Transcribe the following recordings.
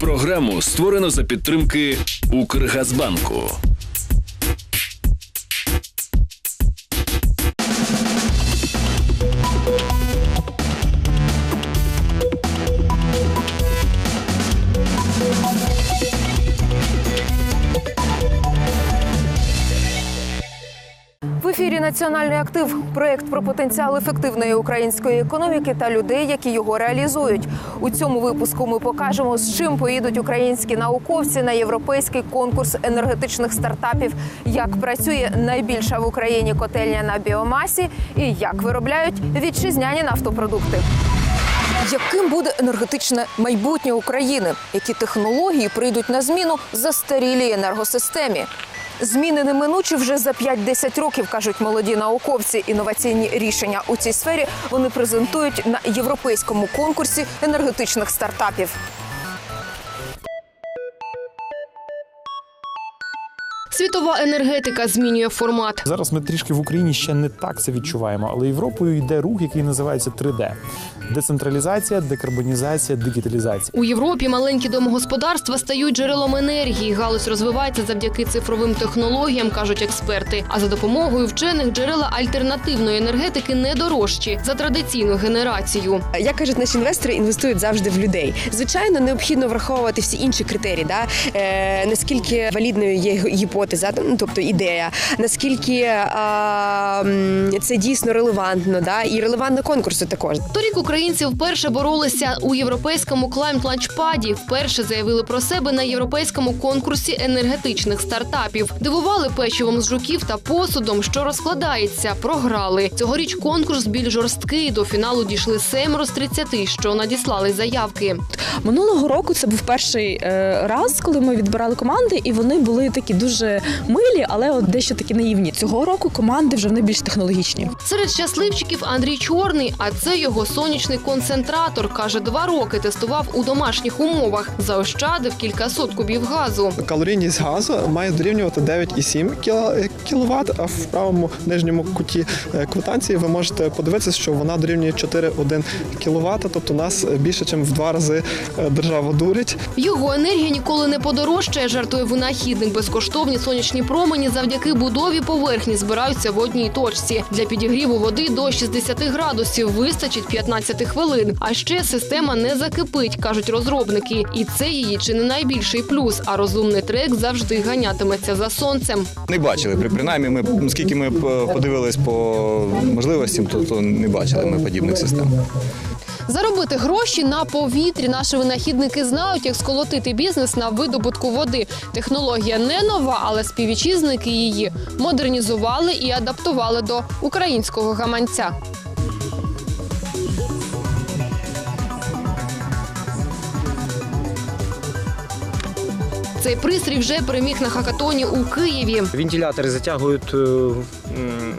Програму створено за підтримки Укргазбанку. Національний актив проєкт про потенціал ефективної української економіки та людей, які його реалізують. У цьому випуску ми покажемо, з чим поїдуть українські науковці на європейський конкурс енергетичних стартапів, як працює найбільша в Україні котельня на біомасі і як виробляють вітчизняні нафтопродукти. Яким буде енергетичне майбутнє України? Які технології прийдуть на зміну застарілій енергосистемі? Зміни неминучі вже за 5-10 років, кажуть молоді науковці. Інноваційні рішення у цій сфері вони презентують на європейському конкурсі енергетичних стартапів. Світова енергетика змінює формат. Зараз ми трішки в Україні ще не так це відчуваємо, але Європою йде рух, який називається 3D. децентралізація, декарбонізація, дигіталізація. У Європі маленькі домогосподарства стають джерелом енергії. Галузь розвивається завдяки цифровим технологіям, кажуть експерти. А за допомогою вчених джерела альтернативної енергетики не дорожчі за традиційну генерацію. Як кажуть наші інвестори, інвестують завжди в людей. Звичайно, необхідно враховувати всі інші критерії, да? е, наскільки валідною є гіпотеза, ну, тобто ідея, наскільки а, це дійсно релевантно, да? і релевантно конкурсу також. Торік українці вперше боролися у європейському Climate Launchpad. Вперше заявили про себе на європейському конкурсі енергетичних стартапів. Дивували печивом з жуків та посудом, що розкладається. Програли цьогоріч. Конкурс більш жорсткий. До фіналу дійшли семеро з 30, що надіслали заявки. Минулого року це був перший е, раз, коли ми відбирали команди, і вони були такі дуже милі, але от дещо такі наївні. Цього року команди вже вони більш технологічні. Серед щасливчиків Андрій Чорний, а це його сонячний концентратор. каже, два роки тестував у домашніх умовах. Заощадив кількасот кубів газу. Калорійність газу має дорівнювати 9,7 кВт, а в правому нижньому куті е, квитанції ви можете подивитися, що вона дорівнює 4,1 кВт, тобто нас більше, ніж в два рази е, держава дурить. Його енергія ніколи не подорожчає, жартує винахідник. Безкоштовні сонячні промені завдяки будові поверхні збираються в одній точці. Для підігріву води до 60 градусів вистачить 15 хвилин. А ще система не закипить, кажуть розробники. І це її чи не найбільший плюс. А розумний трек завжди ганятиметься за сонцем. Не бачили. При- Принаймні, ми скільки ми е, подивились по можливостям, то, то не бачили ми подібних систем. Заробити гроші на повітрі наші винахідники знають, як сколотити бізнес на видобутку води. Технологія не нова, але співвітчизники її модернізували і адаптували до українського гаманця. Цей пристрій вже переміг на хакатоні у Києві. Вентиляторы затягивают э, м,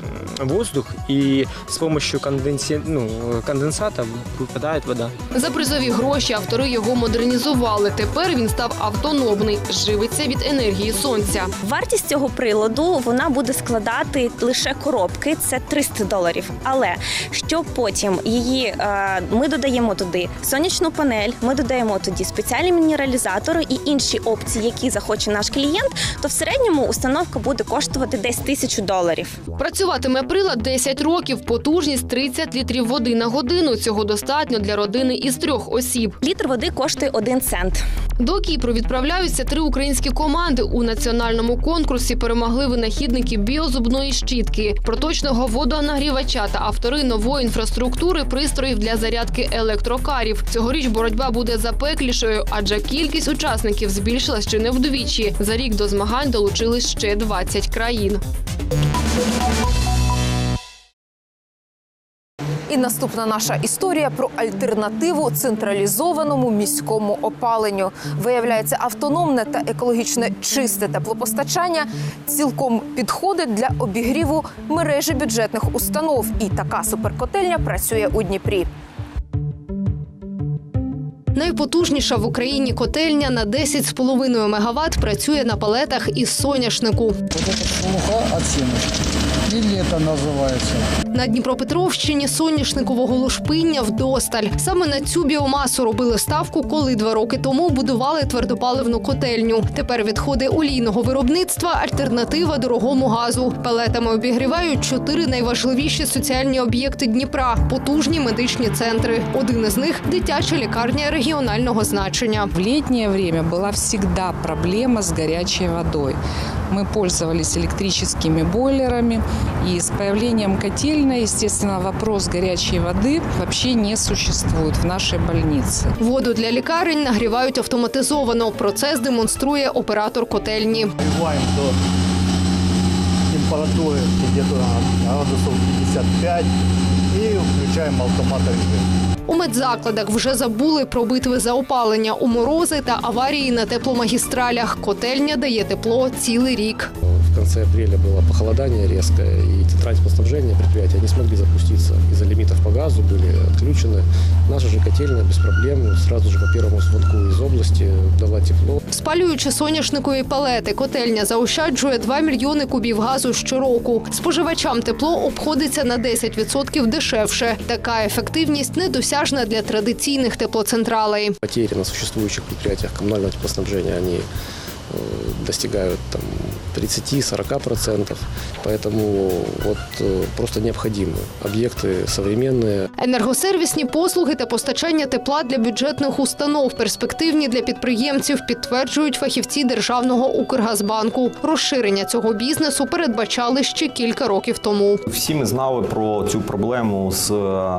воздух, и с помощью конденси... ну, конденсата выпадает вода. За призові гроші автори його модернізували. Тепер він став автономний, живиться від енергії сонця. Вартість цього приладу вона буде складати лише коробки, це 300 доларів. Але щоб потім її е, ми додаємо туди сонячну панель, ми додаємо тоді спеціальні мінералізатори і інші опції, які захоче наш клієнт, то в середньому установка буде коштувати десь тисячу доларів. Працюватиме прилад 10 років, потужність 30 літрів води на годину. Цього достатньо для родини із трьох осіб. Літр води коштує 1 цент. До Кіпру відправляються три українські команди. У національному конкурсі перемогли винахідники біозубної щітки, проточного водонагрівача та автори нової інфраструктури пристроїв для зарядки електрокарів. Цьогоріч боротьба буде запеклішою, адже кількість учасників збільшилась чи не вдвічі. За рік до змагань долучились ще 20 країн. Наступна наша історія про альтернативу централізованому міському опаленню. Виявляється, автономне та екологічне чисте теплопостачання цілком підходить для обігріву мережі бюджетних установ. І така суперкотельня працює у Дніпрі. Найпотужніша в Україні котельня на 10,5 МВт працює на палетах із соняшнику. На Дніпропетровщині соняшникового лушпиння вдосталь. Саме на цю біомасу робили ставку, коли два роки тому будували твердопаливну котельню. Тепер відходи олійного виробництва альтернатива дорогому газу. Пелетами обігрівають чотири найважливіші соціальні об'єкти Дніпра потужні медичні центри. Один із них дитяча лікарня регіонального значення. В летнее время была всегда проблема с горячей водой. Мы пользовались электрическими бойлерами, и с появлением котельной, естественно, вопрос горячей воды вообще не существует в нашей больнице. Воду для лікарень нагрівають автоматизовано. Процес демонструє оператор котельні. Нагреваем до температуры где-то градусов 55 и включаем автомат режим. У медзакладах вже забули про битви за опалення у морози та аварії на тепломагістралях. Котельня дає тепло цілий рік В конце апреля было похолодание резкое, и транспортснабжения предприятия не смогли запуститься. Из-за лимитов по газу были отключены. Наша же котельная без проблем сразу же по первому звонку из области дала тепло. Спалюючи соняшникові палети, котельня заощаджує 2 мільйони кубів газу щороку. Споживачам тепло обходиться на 10% дешевше. Така ефективність недосяжна для традиційних теплоцентралей. Потери на существующих предприятиях коммунального теплоснабжения, они э, достигают там 30-40%. Поэтому вот э, просто необходимы объекты современные, Енергосервісні послуги та постачання тепла для бюджетних установ перспективні для підприємців, підтверджують фахівці державного Укргазбанку. Розширення цього бізнесу передбачали ще кілька років тому. Всі ми знали про цю проблему з е,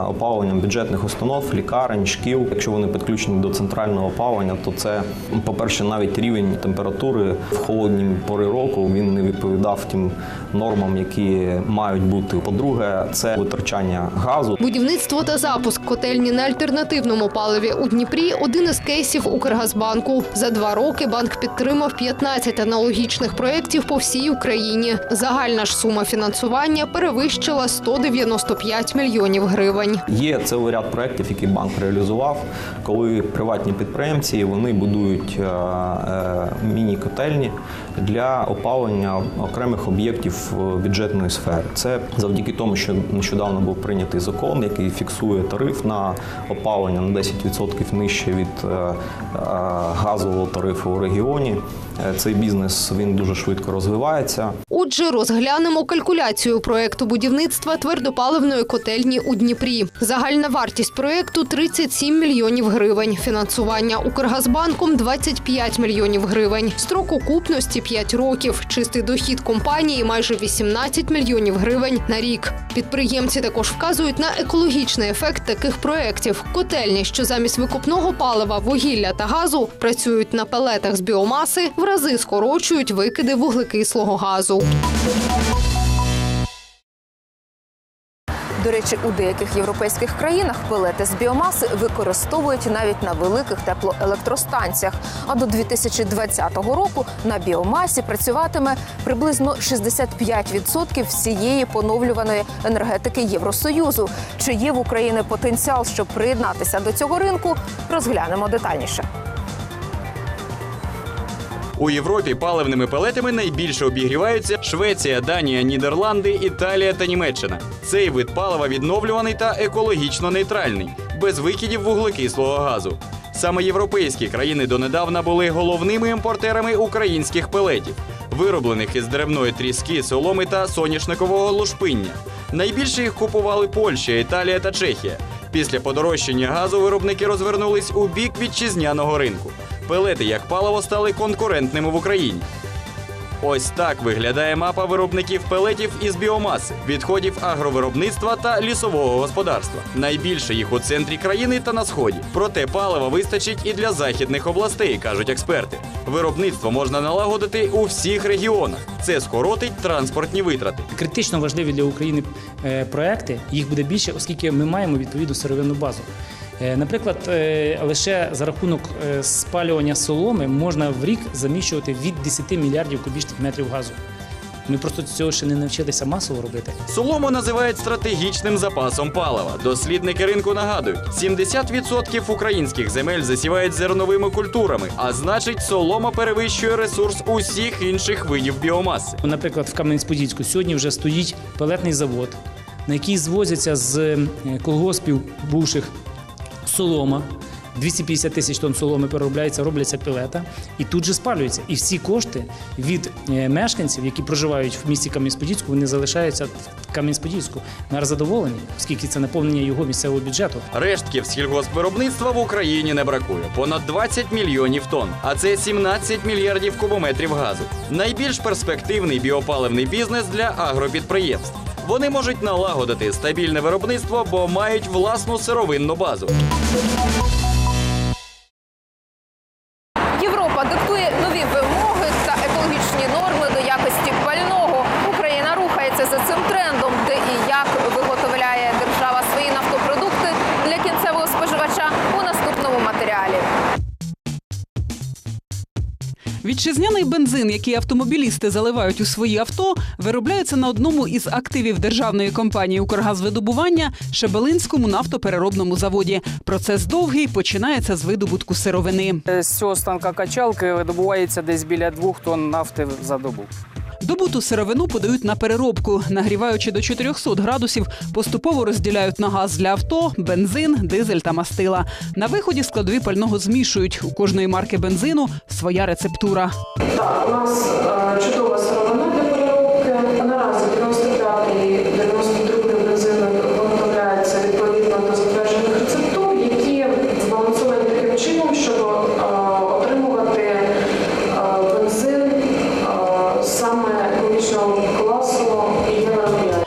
опаленням бюджетних установ, лікарень, шкіл. Якщо вони підключені до центрального опалення, то це, по-перше, навіть рівень температури в холодні пори року він не відповідав тим нормам, які мають бути. По-друге, це витрачання газу. Будівництво та запуск котельні на альтернативному паливі у Дніпрі один із кейсів Укргазбанку. За два роки банк підтримав 15 аналогічних проєктів по всій Україні. Загальна ж сума фінансування перевищила 195 мільйонів гривень. Є цілий ряд проєктів, які банк реалізував, коли приватні підприємці вони будують е, е, міні-котельні для опалення окремих об'єктів бюджетної сфери. Це завдяки тому, що нещодавно був прийнятий закон, який фіксує тариф на опалення на 10% нижче від е, е, газового тарифу у регіоні. Е, Цей бізнес він дуже швидко розвивається. Отже, розглянемо калькуляцію проекту будівництва твердопаливної котельні у Дніпрі. Загальна вартість проекту 37 мільйонів гривень. Фінансування Укргазбанком 25 мільйонів гривень. Строк окупності 5 років. Чистий дохід компанії майже 18 мільйонів гривень на рік. Підприємці також вказують на екологічний ефект таких проєктів. Котельні, що замість викопного палива, вугілля та газу працюють на пелетах з біомаси, в рази скорочують викиди вуглекислого газу. До речі, у деяких європейських країнах пелети з біомаси використовують навіть на великих теплоелектростанціях. А до 2020 року на біомасі працюватиме приблизно 65% всієї поновлюваної енергетики Євросоюзу. Чи є в Україні потенціал, щоб приєднатися до цього ринку? Розглянемо детальніше. У Європі паливними пелетами найбільше обігріваються Швеція, Данія, Нідерланди, Італія та Німеччина. Цей вид палива відновлюваний та екологічно нейтральний, без викидів вуглекислого газу. Саме європейські країни донедавна були головними імпортерами українських пелетів, вироблених із деревної тріски, соломи та соняшникового лушпиння. Найбільше їх купували Польща, Італія та Чехія. Після подорожчання газу виробники розвернулись у бік вітчизняного ринку. Пелети як паливо стали конкурентними в Україні. Ось так виглядає мапа виробників пелетів із біомаси, відходів агровиробництва та лісового господарства. Найбільше їх у центрі країни та на сході. Проте палива вистачить і для західних областей, кажуть експерти. Виробництво можна налагодити у всіх регіонах. Це скоротить транспортні витрати. критично важливі для України е, проекти. Їх буде більше, оскільки ми маємо відповідну сировинну базу. Е, Наприклад, е, лише за рахунок е, спалювання соломи можна в рік заміщувати від 10 мільярдів кубічних метрів газу. Ми просто цього ще не навчилися масово робити. Солому називають стратегічним запасом палива. Дослідники ринку нагадують, 70% українських земель засівають зерновими культурами, а значить, солома перевищує ресурс усіх інших видів біомаси. Наприклад, в Кам'янець-Подільську сьогодні вже стоїть пелетний завод, на який звозяться з колгоспів бувших солома. 250 тисяч тонн соломи переробляється, робляться пілета і тут же спалюється. І всі кошти від е, мешканців, які проживають в місті Кам'янець-Подільську, вони залишаються в Кам'янець-Подільську. Мер задоволені, оскільки це наповнення його місцевого бюджету. Рештків сільгоспвиробництва в Україні не бракує понад 20 мільйонів тонн, а це 17 мільярдів кубометрів газу. Найбільш перспективний біопаливний бізнес для агропідприємств. Вони можуть налагодити стабільне виробництво, бо мають власну сировинну базу. Вітчизняний бензин, який автомобілісти заливають у свої авто, виробляється на одному із активів державної компанії Укргазвидобування Шебелинському нафтопереробному заводі. Процес довгий починається з видобутку сировини. З цього станка качалки видобувається десь біля двох тонн нафти за добу. Добуту сировину подають на переробку, нагріваючи до 400 градусів, поступово розділяють на газ для авто, бензин, дизель та мастила. На виході складові пального змішують. У кожної марки бензину своя рецептура. Так, у нас е, чудова сировина для переробки. Наразі 95-й, 92-й бензин виготовляється відповідно до затверджених рецептур, які збалансовані таким чином, щоб е, отримувати е, бензин е, саме екологічного класу і не виробляє.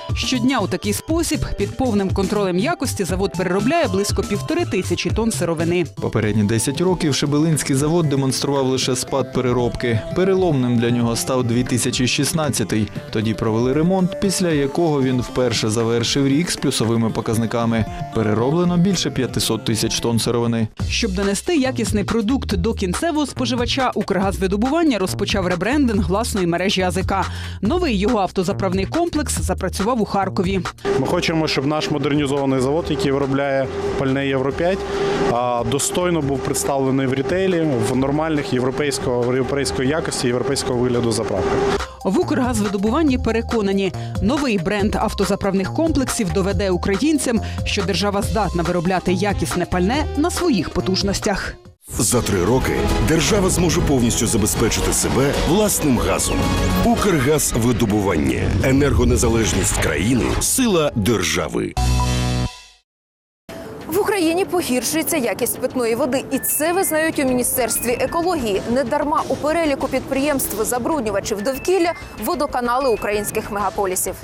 Щодня у такий спосіб під повним контролем якості завод переробляє близько півтори тисячі тонн сировини. Попередні 10 років Шебелинський завод демонстрував лише спад переробки. Переломним для нього став 2016-й. Тоді провели ремонт, після якого він вперше завершив рік з плюсовими показниками. Перероблено більше 500 тисяч тонн сировини. Щоб донести якісний продукт до кінцевого споживача, Укргазвидобування розпочав ребрендинг власної мережі АЗК. Новий його автозаправний комплекс запрацював у Харкові. Ми хочемо, щоб наш модернізований завод, який виробляє пальне Євро 5, а, достойно був представлений в рітейлі в нормальних європейського європейської якості, європейського вигляду заправки. В Укргазвидобуванні переконані, новий бренд автозаправних комплексів доведе українцям, що держава здатна виробляти якісне пальне на своїх потужностях. За три роки держава зможе повністю забезпечити себе власним газом. Укргазвидобування, енергонезалежність країни, сила держави. В Україні погіршується якість питної води, і це визнають у міністерстві екології. Недарма у переліку підприємств забруднювачів довкілля водоканали українських мегаполісів.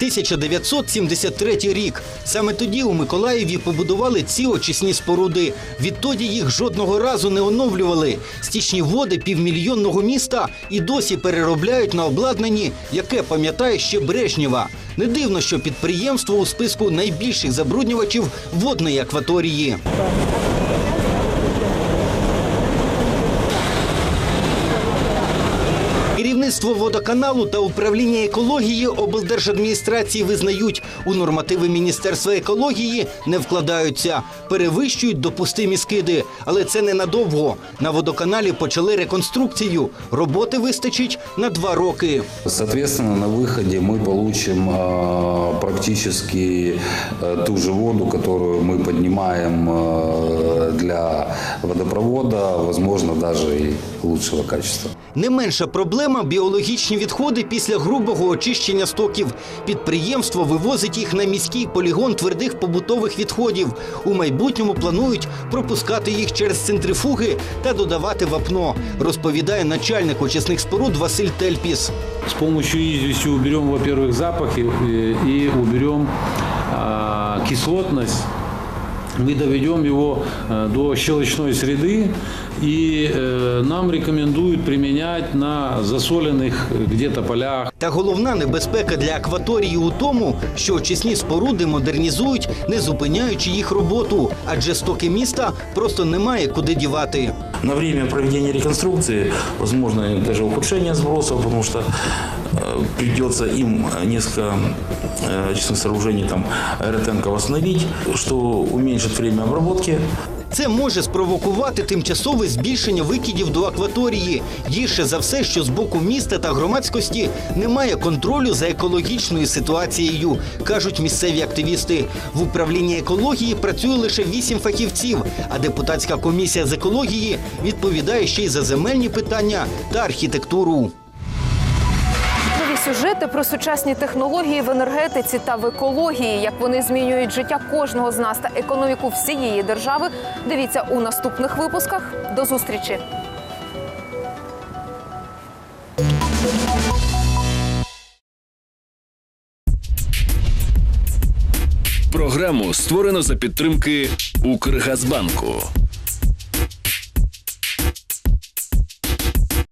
1973 рік. Саме тоді у Миколаєві побудували ці очисні споруди. Відтоді їх жодного разу не оновлювали. Стічні води півмільйонного міста і досі переробляють на обладнанні, яке пам'ятає ще Брежнєва. Не дивно, що підприємство у списку найбільших забруднювачів водної акваторії. Керівництво водоканалу та управління екології облдержадміністрації визнають, у нормативи Міністерства екології не вкладаються, перевищують допустимі скиди. Але це ненадовго. На водоканалі почали реконструкцію. Роботи вистачить на два роки. Соответственно, на выходе мы получим э, практически э, ту же воду, которую мы поднимаем э, для водопровода, возможно, даже и лучшего качества. Не менша проблема біологічні відходи після грубого очищення стоків. Підприємство вивозить їх на міський полігон твердих побутових відходів. У майбутньому планують пропускати їх через центрифуги та додавати вапно, розповідає начальник очисних споруд Василь Тельпіс. С помощью извести уберем, во-первых, запахи э, и уберем а, кислотность. Мы доведем его э, до щелочной среды, и э, нам рекомендуют применять на засоленных э, где-то полях. Та головна небезпека для акваторії у тому, що очисні споруди модернізують, не зупиняючи їх роботу, адже стоки міста просто немає куди дівати. На время проведения реконструкции возможно даже ухудшение сбросов, потому что э, придется им несколько э, честных сооружений там аэротенка восстановить, что уменьшит время обработки. Це може спровокувати тимчасове збільшення викидів до акваторії. Гірше за все, що з боку міста та громадськості немає контролю за екологічною ситуацією, кажуть місцеві активісти. В управлінні екології працює лише вісім фахівців, а депутатська комісія з екології відповідає ще й за земельні питання та архітектуру. Сюжети про сучасні технології в енергетиці та в екології, як вони змінюють життя кожного з нас та економіку всієї держави. Дивіться у наступних випусках. До зустрічі. Програму створено за підтримки Укргазбанку.